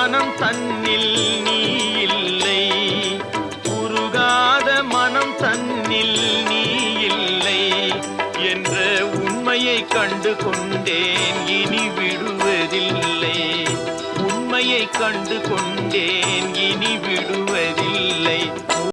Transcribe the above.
மனம் தன்னில் நீ இல்லை. உருகாத மனம் தன்னில் நீ இல்லை. என்ற உண்மையை கண்டு கொண்டேன் இனி விடுவதில்லை. உண்மையை கண்டு கொண்டேன் இனி